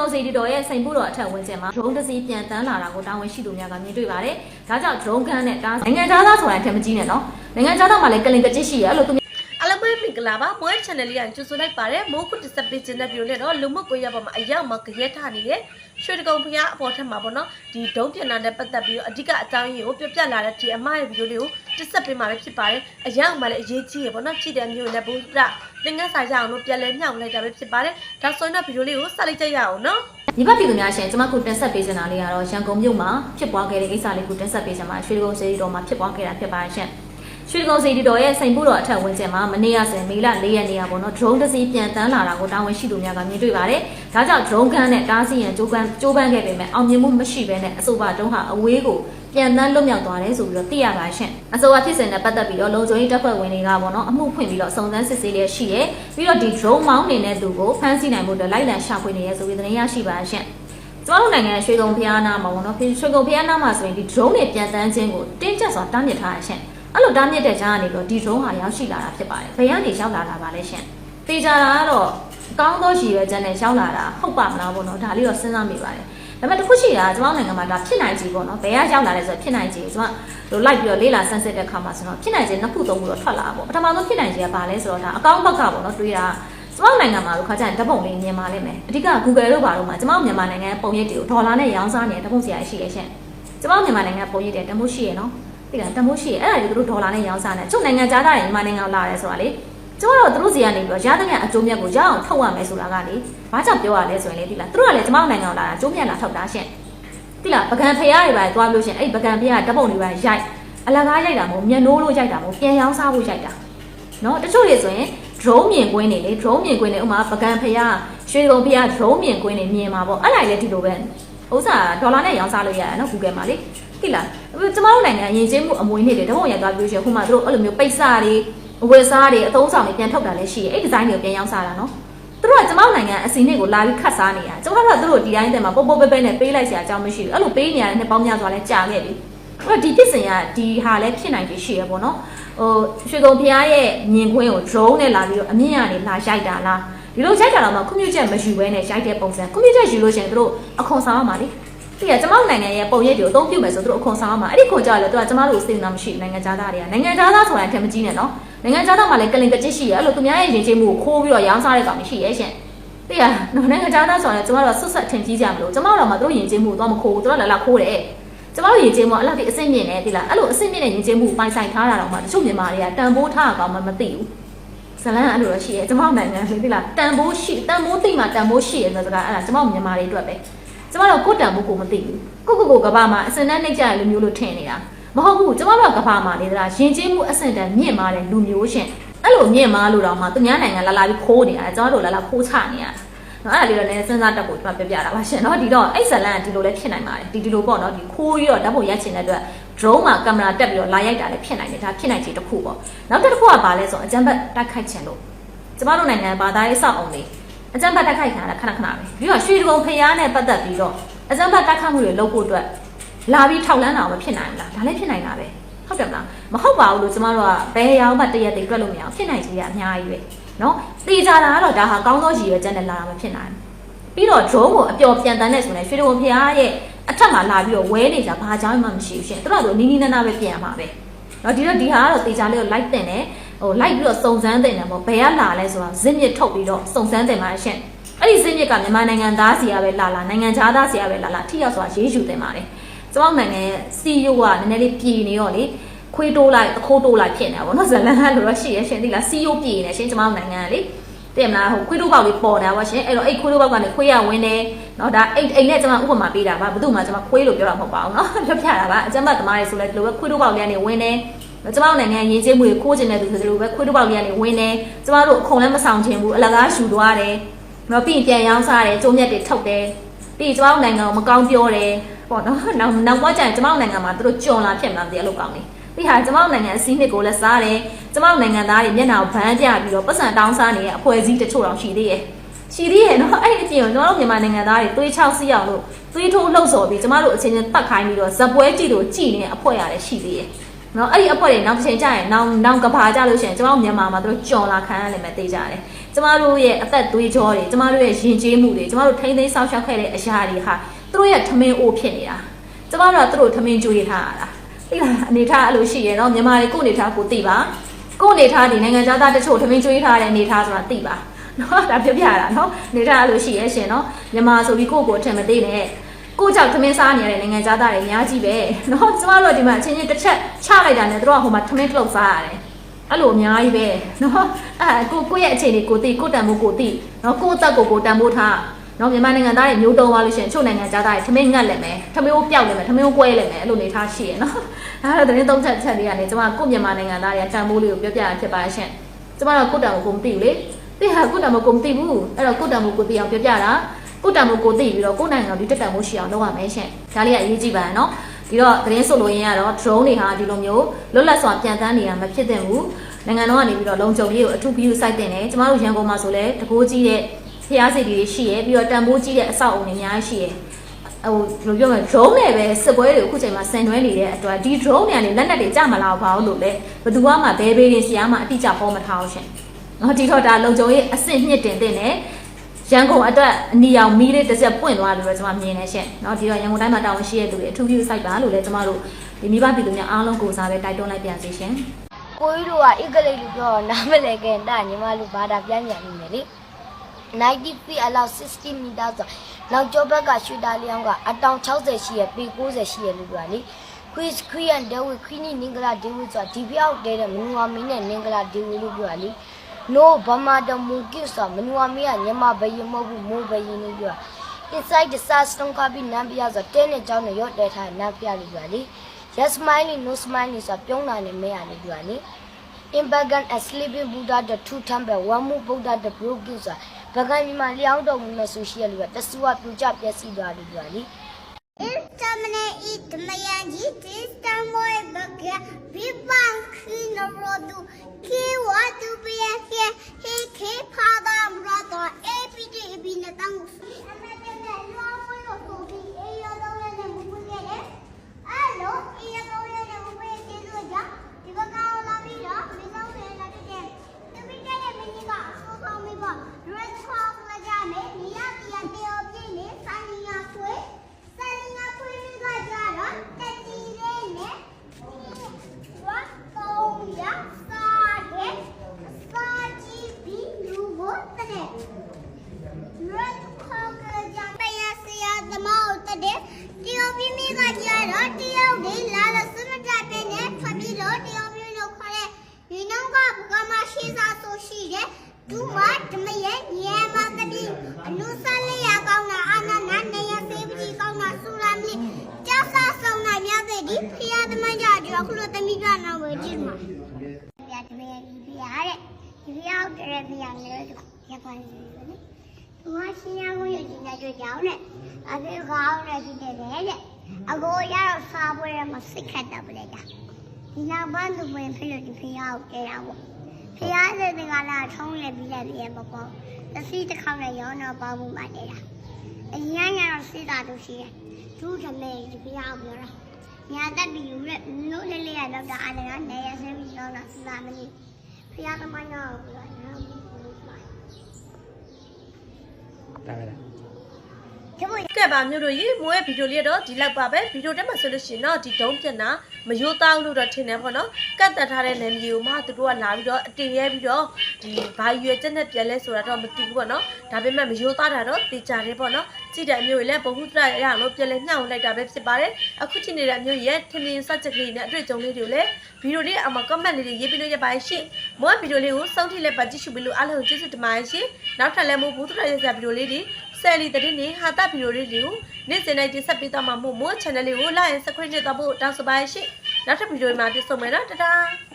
ကုံစီတီတော်ရဲ့စိန်ဖို့တော်အထက်ဝန်းကျင်မှာ drone တစ်စီးပြန်တန်းလာတာကိုတာဝန်ရှိသူများကမြင်တွေ့ပါတယ်။ဒါကြောင့် drone ကန်းနဲ့တားနိုင်ငံသားသားဆိုတာအထက်မကြီးနဲ့နော်။နိုင်ငံသားသားမှာလည်းကလင်ကကြစ်ရှိရအဲ့လိုသူ အလပွဲမင်္ဂလာပါမွေး channel လေးကကြိုဆိုလိုက်ပါတယ်မိုးကုတ်တက်ပေးခြင်းတဲ့ပြုနဲ့တော့လူမှုကွန်ရက်ပေါ်မှာအရောက်မှာကြရက်ထားနေတဲ့ရွှေတကုံဖျားအပေါ်ထက်မှာပေါ့နော်ဒီဒုံးပြန်လာတဲ့ပတ်သက်ပြီးတော့အဓိကအကြောင်းရင်းကိုပြပြလာတဲ့ဒီအမရဲ့ဗီဒီယိုလေးကိုတက်ဆက်ပေးမှာပဲဖြစ်ပါတယ်အရောက်မှာလည်းအရေးကြီးရပေါ့နော်ကြည့်တဲ့မျိုးနဲ့ဘုရားသင်္ကန်းစာရအောင်လို့ပြန်လဲမြောက်လိုက်တာပဲဖြစ်ပါတယ်ဒါဆိုရင်တော့ဗီဒီယိုလေးကိုစလိုက်ကြရအောင်နော်ညီဘပြည်သူများရှင်ကျွန်မခုတင်ဆက်ပေးချင်တာလေးကတော့ရန်ကုန်မြို့မှာဖြစ်ပွားခဲ့တဲ့ကိစ္စလေးကိုတင်ဆက်ပေးချင်ပါတယ်ရွှေကုံစီတီတော်မှာဖြစ်ပွားခဲ့တာဖြစ်ပါတယ်ရှင် ရွှေကုံစီတီတော်ရဲ့စိန်ဖို့တော်အထက်ဝန်းကျင်မှာမနေ့ကဆိုရင်မေလ၄ရက်နေ့ကပေါ့နော် drone တစ်စီးပြန်တန်းလာတာကိုတာဝန်ရှိသူများကမြင်တွေ့ပါတယ်ဒါကြောင့် drone ကန်းနဲ့တားဆီးရန်ကြိုးပမ်းကြိုးပမ်းခဲ့ပေမဲ့အောင်မြင်မှုမရှိဘဲနဲ့အဆိုပါတုံးဟာအဝေးကိုပြန်တန်းလွတ်မြောက်သွားတယ်ဆိုပြီးတော့သိရပါရှင်အဆိုပါဖြစ်စဉ်နဲ့ပတ်သက်ပြီးတော့လုံခြုံရေးတပ်ဖွဲ့ဝင်တွေကပေါ့နော်အမှုဖွင့်ပြီးတော့စုံစမ်းစစ်ဆေးလျက်ရှိရဲပြီးတော့ဒီ drone မောင်းနေတဲ့သူကိုဖမ်းဆီးနိုင်ဖို့အတွက်လိုက်လံရှာဖွေနေရဲဆိုပြီးသတင်းရရှိပါရှင်ကျမတို့နိုင်ငံရွှေကုံဖျားနာမှာပေါ့နော်ရွှေကုံဖျားနာမှာဆိုရင်ဒီ drone တွေပြန်တန်းခြင်းကိုတင်းကျပ်စွာတားမြစ်ထားရရှင် အဲ့လိုတားမြစ်တဲ့ကြားကနေပြီးတော့ဒီ drone ဟာရောက်ရှိလာတာဖြစ်ပါတယ်ဘယ်ကနေရောက်လာတာပါလဲရှင်တေချာတာကတော့အကောင်းသောရှိရွယ်ချက်နဲ့ရောက်လာတာဟုတ်ပါမလားပေါ့နော်ဒါလေးတော့စဉ်းစားမိပါတယ်ဒါပေမဲ့တစ်ခုရှိတာကကျမတို့နိုင်ငံမှာဒါဖြစ်နိုင်ကြီးပေါ့နော်ဘယ်ကရောက်လာလဲဆိုတော့ဖြစ်နိုင်ကြီးကျမတို့လိုက်ပြီးတော့လေးလာဆန်းစစ်တဲ့ခါမှာဆိုတော့ဖြစ်နိုင်ကြီးနှစ်ခုသုံးခုတော့ထွက်လာတာပေါ့ပထမဆုံးဖြစ်နိုင်ကြီးကဘာလဲဆိုတော့ဒါအကောင့်ဘက်ကပေါ့နော်တွေးတာကျမတို့နိုင်ငံမှာလို့ခါကျရင်ဓာတ်ပုံလေးမြင်ပါလိမ့်မယ်အဓိက Google တို့ဘာလို့မှာကျမတို့မြန်မာနိုင်ငံပုံရိပ်တွေကိုဒေါ်လာနဲ့ရောင်းစားနေတဲ့ဓာတ်ပုံဆရာရှိရရှင်ကျမတို့မြန်မာနိုင်ငံပုံရိပ်တွေတမိုးရှိရနော် သိလားတမိုးရှိရအဲ့ဒါတွေသူတို့ဒေါ်လာနဲ့ရောင်းစားနေချုပ်နိုင်ငံသားတွေမြန်မာနိုင်ငံလာတယ်ဆိုတာလေကျမတို့သူတို့စီကနေပြီးတော့ရသမျှအကျိုးမြတ်ကိုရအောင်ထုတ်ရမယ်ဆိုတာကလေဘာကြောင့်ပြောရလဲဆိုရင်လေသိလားသူတို့ကလည်းကျမတို့နိုင်ငံကိုလာတာအကျိုးမြတ်လာထုတ်တာရှင်သိလားပကံဖရားတွေပါသွားလို့ရှင်အဲ့ပကံဖရားဓာတ်ပုံတွေပါရိုက်အလကားရိုက်တာမဟုတ်မျက်နှိုးလို့ရိုက်တာမဟုတ်ပြန်ရောင်းစားဖို့ရိုက်တာနော်တချို့တွေဆိုရင် drone မြင်ကွင်းနေလေ drone မြင်ကွင်းနေဥမာပကံဖျားရွှေကုံဖျား drone မြင်ကွင်းနေမြင်မှာပေါ့အဲ့ဒါလည်းဒီလိုပဲ ဥစ္စာဒေါ်လာနဲ့ရောင်းစားလို့ရတာနော် Google မှာလေသိလားကျမတို့နိုင်ငံရင်ကျင်းမှုအမွေနေ့တွေတပုံရသွားပြီးရှင်ခုမှတို့အဲ့လိုမျိုးပိတ်စတွေအဝယ်စားတွေအသုံးဆောင်တွေပြန်ထုတ်တာလည်းရှိရဲ့အဲ့ဒီဇိုင်းတွေကိုပြန်ရောင်းစားတာနော်သူတို့ကကျမတို့နိုင်ငံအစီနဲ့ကိုလာပြီးခတ်စားနေတာကျမတို့ကသူတို့ဒီတိုင်းတည်းမှာပုတ်ပုတ်ပဲပဲနဲ့ပေးလိုက်စရာအကြောင်းမရှိဘူးအဲ့လိုပေးနေရတဲ့နှစ်ပေါင်းများစွာလဲကြာခဲ့ပြီအဲ့တော့ဒီဖြစ်စဉ်ကဒီဟာလည်းဖြစ်နိုင်ပြီရှိရပေါ့နော်ဟိုရွှေကုံဖျားရဲ့မြင်ကွင်းကို drone နဲ့လာပြီးတော့အမြင့်ကနေလာရိုက်တာလား ဒီလိုရိုက်တာတော့မှခွင့်ပြုချက်မယူဘဲနဲ့ရိုက်တဲ့ပုံစံခွင့်ပြုချက်ယူလို့ရှိရင်သူတို့အခွန်ဆောင်ရမှာလေဒီကကျမတို့နိုင်ငံရဲ့ပုံရိပ်တွေကိုအသုံးပြုမယ်ဆိုသူတို့အခွန်ဆောင်ရမှာအဲ့ဒီခွန်ကြောက်ရလဲသူကကျမတို့စေတနာမရှိဘူးနိုင်ငံသားတွေကနိုင်ငံသားသားဆိုတာအထက်မကြီးနဲ့နော်နိုင်ငံသားသားမှလည်းကလင်ကကြစ်ရှိရအဲ့လိုသူများရဲ့ယဉ်ကျေးမှုကိုခိုးပြီးတော့ရောင်းစားတဲ့ကောင်မရှိရဲ့ရှင်သိရနော်နိုင်ငံသားသားဆိုတာကျမတို့ကဆွတ်ဆက်ထင်ကြီးကြမလို့ကျမတို့တော့မှသူတို့ယဉ်ကျေးမှုတော့မခိုးဘူးသူတို့လည်းလာခိုးတယ်ကျမတို့ယဉ်ကျေးမှုအဲ့လောက်ထိအဆင့်မြင့်နေသိလားအဲ့လိုအဆင့်မြင့်တဲ့ယဉ်ကျေးမှုပိုင်ဆိုင်ထားတာတော့မှတချို့မြန်မာတွေကတန်ဖိုးထားအောင်မှမသိဘူး ဇလန်အဲ့လိုတော့ရှိရဲကျမတို့နိုင်ငံလေသိလားတန်ဖိုးရှိတန်ဖိုးသိမှတန်ဖိုးရှိရဲဆိုတဲ့စကားအဲ့ဒါကျမတို့မြန်မာတွေအတွက်ပဲကျမတို့ကိုယ်တန်ဖိုးကိုမသိဘူးကိုကိုကိုကဘာမှာအစင်တန်းနှိမ့်ကြရလူမျိုးလို့ထင်နေတာမဟုတ်ဘူးကျမတို့ကကဘာမှာလေသလားယဉ်ကျေးမှုအဆင့်တန်းမြင့်မာတဲ့လူမျိုးရှင်အဲ့လိုမြင့်မာလို့တော့မှသူများနိုင်ငံလာလာပြီးခိုးနေတာကျမတို့လာလာခိုးချနေရတယ် နော်အဲ့ဒါလေးတော့လည်းစဉ်းစားတက်ဖို့ကျွန်မပြပြတာပါရှင်နော်ဒီတော့အဲ့ဇလန်ကဒီလိုလည်းဖြစ်နိုင်ပါတယ်ဒီဒီလိုပေါ့နော်ဒီခိုးပြီးတော့ဓာတ်ပုံရိုက်ချင်တဲ့အတွက် drone မှာကင်မရာတက်ပြီးတော့လာရိုက်တာလည်းဖြစ်နိုင်တယ်ဒါဖြစ်နိုင်ခြေတစ်ခုပေါ့နောက်တစ်ခုကဘာလဲဆိုတော့အကြမ်းဖက်တိုက်ခိုက်ခြင်းလို့ကျမတို့နိုင်ငံဘာသာရေးအဆောက်အုံတွေအကြမ်းဖက်တိုက်ခိုက်ခံရတာခဏခဏပဲပြီးတော့ရွှေဒဂုံဖျားနဲ့ပတ်သက်ပြီးတော့အကြမ်းဖက်တိုက်ခိုက်မှုတွေလုပ်ဖို့အတွက်လာပြီးထောက်လန်းတာမဖြစ်နိုင်ဘူးလားဒါလည်းဖြစ်နိုင်တာပဲဟုတ်တယ်မလားမဟုတ်ပါဘူးလို့ကျမတို့ကဘယ်ရောင်မှတရက်တည်းတွက်လို့မရအောင်ဖြစ်နိုင်ကြရအများကြီးပဲ နော်သေချာတာကတော့ဒါဟာကောင်းသောရည်ရွယ်ချက်နဲ့လာတာမဖြစ်နိုင်ဘူးပြီးတော့ drone ကိုအပျော်ပြန်တန်းနဲ့ဆိုရင်ရွှေတော်ဖျားရဲ့အထက်မှာလာပြီးတော့ဝဲနေကြဘာကြောင့်မှမရှိဘူးရှင်သူတို့ကနီးနီးနားနားပဲပြန်ရမှာပဲနော်ဒီတော့ဒီဟာကတော့သေချာလေးကို light တင်တယ်ဟို light ပြီးတော့စုံစမ်းတင်တယ်ပေါ့ဘယ်ကလာလဲဆိုတာဇစ်မြစ်ထုတ်ပြီးတော့စုံစမ်းတင်ပါရှင်အဲ့ဒီဇစ်မြစ်ကမြန်မာနိုင်ငံသားစီကပဲလာလာနိုင်ငံခြားသားစီကပဲလာလာထိရောက်စွာရေးယူတင်ပါတယ်ကျွန်တော်နိုင်ငံရဲ့ CEO ကနည်းနည်းလေးပြည်နေရောလေ ခွေးတိုးလိုက်အခိုးတိုးလိုက်ဖြစ်နေတာပေါ့နော်ဇလန်ကလိုတော့ရှိရရှင်သိလားစီယိုပြည်နေရှင်ကျမတို့နိုင်ငံကလေတဲ့မလားဟိုခွေးတိုးပေါက်လေးပေါ်တာပါရှင်အဲ့တော့အဲ့ခွေးတိုးပေါက်ကနေခွေးရဝင်တယ်နော်ဒါအိတ်အိတ်နဲ့ကျွန်မဥပမာပေးတာပါဘယ်သူမှကျွန်မခွေးလို့ပြောတာမဟုတ်ပါဘူးနော်လွတ်ဖြတာပါအကျမသမားတွေဆိုလဲဒီလိုပဲခွေးတိုးပေါက်လေးကနေဝင်တယ်ကျွန်မတို့နိုင်ငံရင်းချင်းမှုတွေခိုးကျင်တဲ့သူဆိုလိုပဲခွေးတိုးပေါက်လေးကနေဝင်တယ်ကျွန်မတို့အခုံလည်းမဆောင်ခြင်းဘူးအလကားယူသွားတယ်နော်ပြီးရင်ပြန်ရောင်းစားတယ်ကျုံမြက်တွေထုတ်တယ်ပြီးကျွန်မတို့နိုင်ငံကိုမကောင်းပြောတယ်ပေါ့နော်နောက်နောက်ဘွားကျရင်ကျွန်မတို့နိုင်ငံမှာသူတို့ကြုံလာဖြစ်မှာမသိအဲ့လိုကောင်းတယ် ဒီဟာကျမတို့နိုင်ငံအစည်းနှစ်ကိုလည်းစားတယ်ကျမတို့နိုင်ငံသားတွေမျက်နှာကိုဗန်းပြပြီးတော့ပတ်စံတောင်းစားနေတဲ့အဖွဲ့အစည်းတချို့တော့ရှိသေးရဲ့ရှိသေးရဲ့နော်အဲ့ဒီအပြင်ကျွန်တော်တို့မြန်မာနိုင်ငံသားတွေသွေးချောက်စီးအောင်လို့သွေးထိုးလှုပ်ဆော်ပြီးကျမတို့အချင်းချင်းတတ်ခိုင်းပြီးတော့ဇပွဲကြည့်လို့ကြည်နေတဲ့အဖွဲ့ရတယ်ရှိသေးရဲ့နော်အဲ့ဒီအဖွဲ့တွေနောက်တစ်ချိန်ကျရင်နောက်နောက်ကဘာကြလို့ရှိရင်ကျမတို့မြန်မာမှာသူတို့ကြော်လာခံရလိမ့်မယ်သိကြတယ်ကျမတို့ရဲ့အသက်သွေးကြောတွေကျမတို့ရဲ့ယဉ်ကျေးမှုတွေကျမတို့ထိမ့်သိမ်းဆောက်ရှောက်ခဲ့တဲ့အရာတွေဟာသူတို့ရဲ့ထမင်းအိုးဖြစ်နေတာကျမတို့ကသူတို့ထမင်းကြွေးထားရတာ သိလားအနေထားအဲ့လိုရှိရတော့မြန်မာတွေကိုအနေထားကိုသိပါကိုအနေထားဒီနိုင်ငံခြားသားတချို့ထမင်းကြွေးထားတဲ့အနေထားဆိုတာသိပါနော်ဒါပြပြတာနော်အနေထားအဲ့လိုရှိရရှင်နော်မြန်မာဆိုပြီးကိုယ့်ကိုယ်ထင်မသိနဲ့ကိုကြောက်ထမင်းစားနေရတဲ့နိုင်ငံခြားသားတွေအများကြီးပဲနော်ကျမတို့ကဒီမှာအချင်းချင်းတစ်ချက်ချလိုက်တာနဲ့တို့ကဟိုမှာထမင်းတစ်လုံးစားရတယ် အဲ့လိုအများကြီးပဲเนาะအဲကိုကိုယ့်ရဲ့အခြေအနေကိုသိကိုယ်တန်ဖို့ကိုသိเนาะကိုယ့်အသက်ကိုကိုယ်တန်ဖို့ထား နော်မြန်မာနိုင်ငံသားတွေမျိုးတော်သွားလို့ရှိရင်ချို့နိုင်ငံသားတွေထမင်းငတ်လည်းမယ်ထမင်းကိုပျောက်လည်းမယ်ထမင်းကိုကွဲလည်းမယ်အဲ့လိုနေထားရှိရနော်ဒါကတော့တင်းသုံးချက်ချက်လေးကနေကျွန်မကိုမြန်မာနိုင်ငံသားတွေကတန်ဖိုးလေးကိုပြောပြရဖြစ်ပါရှင်ကျွန်မတော့ကိုတံကိုကိုမသိဘူးလေတိဟာကိုတံကိုကိုမသိဘူးအဲ့တော့ကိုတံကိုကိုသိအောင်ပြောပြတာကိုတံကိုကိုသိပြီးတော့ကိုနိုင်ငံကိုဒီတက်တံကိုရှိအောင်လုပ်ရမယ်ရှင်ဒါလေးကအရေးကြီးပါနော်ဒီတော့သတင်းဆိုလိုရင်းကတော့ drone တွေဟာဒီလိုမျိုးလွတ်လပ်စွာပြန်တန်းနေတာမဖြစ်သင့်ဘူးနိုင်ငံတော်ကနေပြီးတော့လုံခြုံရေးကိုအထူးဂရုစိုက်တင်တယ်ကျမတို့ရန်ကုန်မှာဆိုလဲတကိုးကြီးတဲ့ ဖျားစီတီတွေရှိရယ်ပြီးတော့တန်ဖိုးကြီးတဲ့အဆောက်အုံတွေအများကြီးရှိရယ်ဟိုဘယ်လိုပြောမလဲ drone နဲ့ပဲစစ်ပွဲတွေအခုချိန်မှာဆန်တွဲနေတဲ့အတွက်ဒီ drone တွေကနေလက်နက်တွေကြမလာဘူးလို့လေဘယ်သူမှဘဲဘေးရင်ဆရာမှအတိအကျဟောမထားအောင်ရှင်။နော်ဒီတော့ဒါလုံခြုံရေးအဆင့်မြင့်တင်တဲ့နဲ့ရန်ကုန်အတွက်အနီရောင်မီးလေးတစ်စက်ပွင့်သွားတယ်လို့ကျွန်မမြင်နေရှင်။နော်ဒီတော့ရန်ကုန်တိုင်းမှာတာဝန်ရှိရတဲ့သူတွေအထူးပြုစိုက်ပါလို့လည်းကျွန်မတို့ဒီမိဘပြည်သူများအားလုံးကိုစားပဲတိုက်တွန်းလိုက်ပြန်စီရှင်။ကိုကြီးတို့ကအင်္ဂလိပ်လိုပြောနားမလည်ခင်တာညီမတို့ဘာသာပြန်ပြန်နေတယ်လေ။ 90 feet အလောက်60 meter ဆိုနောက်ကျောဘက်ကရွှေတာလျောင်းကအတောင်60ရှိရပေ90ရှိရလို့ပြောတာလေ quiz queen dewi queen နင်္ဂလာဒေဝဆိုတာဒီပြောက်တဲတဲ့မနူဝါမင်းနဲ့နင်္ဂလာဒေဝလို့ပြောတာလေ no ဗမာတမူကိဆိုတာမနူဝါမင်းကညမဘယင်မဟုတ်ဘူးမိုးဘယင်လို့ပြောတာ inside the system ကပြီးနမ်းပြဆိုတဲနဲ့ကြောင်းနဲ့ရော့တဲထားနမ်းပြလို့ပြောတာလေ yes smiling no smiling ဆိုတာပြုံးတာနဲ့မဲရလို့ပြောတာလေ in Bagan a sleeping Buddha the two temple one more Buddha the broken ဆိုတာ ဘဂန်မြမလျောင်းတော်မူမဲ့ဆိုရှိရလို့တဆူကပြူကြပျက်စီးသွားတယ်ပြောလေ Istamne itmayaji tistamoy bagya bibang kinorodu ki watu biya ke he ke pada mrado apd binatang Hello, iya kau yang nak buat itu aja. Tiba kau lagi dah, bisa saya lagi deh. Tapi dia ini kak, so kami kak. Red Cross aja ni, dia dia dia objek ni, saya kue. Saya kue ni aja dah. Tapi dia ni, what kau ya, sage, sage biru boleh. Red Cross aja. Saya saya demau tadi. တယောက်ပြင်းပြင်းကကြရတော့တယောက်လေးလာတော့စမကြပြင်းနဲ့ဖပ်ပြီးတော့တယောက်မျိုးလို့ခေါ်တဲ့ဒီနောက်ကဘကမရှိစားဆိုရှိ တယ်သူမဓမရဲ့ညံမတတိအနုဆလေးရကောင်းတာအာနနာနေရစေပကြီးကောင်းတာဆူလာမီကြောက်စားဆုံးနိုင်မြတဲ့ဒီဖျားသမားကြတယ်အခုလိုတမိကနောက်ပဲကြည့်မှာပြတ်မရဲ့ဒီဖျားတဲ့ဒီဖျားတဲ့ဖျားနဲ့ရပါနေတယ်သူကရှင်ရကိုရည်နေကြကြောင်းနဲ့အခုကောင်းနေပြီတဲ့တဲ့အကိုရတော့စားပွဲရမှာစိတ်ခတ်တာပလေတာဒီနောက်ဘန်းသူဝင်ဖြစ်လို့ဒီဖျားကိုတဲတာပေါ့ ဖျားတဲ့ကလာထုံးလက်ပြီးလက်ပြီးရပေါ့ပေါ့သစီတစ်ခေါက်နဲ့ရောတော့ပေါမှုမှတဲတာအရင်ကတော့စိတ်သာတို့ရှိတယ်သူ့ဓမေဒီဖျားကိုပြောတာညာတက်ပြီးယူရက်လို့လေးလေးရတော့တာအားလည်းနေရဆင်းပြီးတော့စာမလို့ဖျားသမားရောပြောတာနော်ဒါပဲလား ကျမကဲပါမျိုးတို့ရေမိုးရဲ့ဗီဒီယိုလေးတော့ဒီလောက်ပါပဲဗီဒီယိုတက်မှာဆိုလို့ရှိရင်တော့ဒီဒုံးပြက်နာမယိုးတောင်းလို့တော့ထင်တယ်ပေါ့နော်ကတ်တက်ထားတဲ့နာမည်ကိုမှသူတို့ကလာပြီးတော့အတင်ရဲပြီးတော့ဒီဘာရွယ်ချက်နဲ့ပြန်လဲဆိုတာတော့မသိဘူးပေါ့နော်ဒါပေမဲ့မယိုးသားတာတော့တေချာတယ်ပေါ့နော်ကြည့်တဲ့အမျိုးကြီးလည်းဘဟုတရရအောင်လို့ပြန်လဲညှောင်းလိုက်တာပဲဖြစ်ပါတယ်အခုချိန်နေတဲ့အမျိုးကြီးရဲ့ထင်မြင်စက်ချက်ကလေးနဲ့အတွေ့အကြုံလေးတွေကိုလည်းဗီဒီယိုလေးအမှာ comment လေးတွေရေးပြီးလို့ရပါတယ်ရှင့်မိုးဗီဒီယိုလေးကိုစောင့်ထိလည်းပါကြည့်ရှုပြီးလို့အားလုံးကျေးဇူးတင်ပါတယ်ရှင်နောက်ထပ်လည်းမိုးဘူးတရရစဗီဒီယိုလေးတွေ ဆယ်လီတရင်နေဟာတာဗီဒီယိုလေးတွေကိုနေ့စဉ်တိုင်းတင်ဆက်ပေးသွားမှာမို့မို့ channel လေးကို like and subscribe လုပ်တော့ဖို့တောင်းဆိုပါရရှိနောက်ထပ်ဗီဒီယိုမှာပြန်ဆုံမယ်နော်တတား